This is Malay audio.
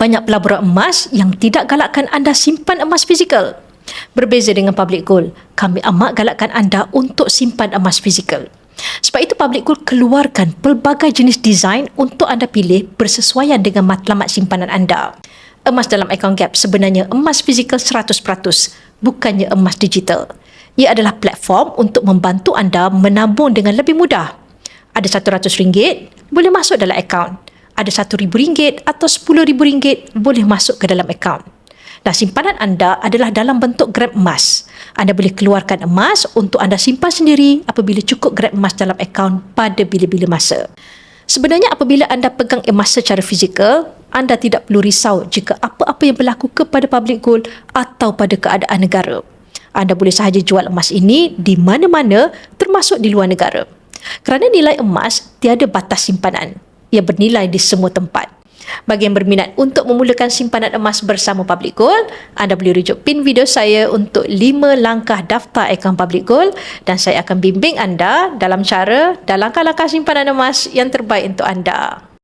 banyak pelaburan emas yang tidak galakkan anda simpan emas fizikal. Berbeza dengan Public Gold, kami amat galakkan anda untuk simpan emas fizikal. Sebab itu Public Gold keluarkan pelbagai jenis desain untuk anda pilih bersesuaian dengan matlamat simpanan anda. Emas dalam akaun Gap sebenarnya emas fizikal 100%, bukannya emas digital. Ia adalah platform untuk membantu anda menabung dengan lebih mudah. Ada RM100, boleh masuk dalam akaun ada RM1,000 atau RM10,000 boleh masuk ke dalam akaun. Dan simpanan anda adalah dalam bentuk grab emas. Anda boleh keluarkan emas untuk anda simpan sendiri apabila cukup grab emas dalam akaun pada bila-bila masa. Sebenarnya apabila anda pegang emas secara fizikal, anda tidak perlu risau jika apa-apa yang berlaku kepada public gold atau pada keadaan negara. Anda boleh sahaja jual emas ini di mana-mana termasuk di luar negara. Kerana nilai emas tiada batas simpanan ia bernilai di semua tempat. Bagi yang berminat untuk memulakan simpanan emas bersama Public Gold, anda boleh rujuk pin video saya untuk 5 langkah daftar akaun Public Gold dan saya akan bimbing anda dalam cara dan langkah-langkah simpanan emas yang terbaik untuk anda.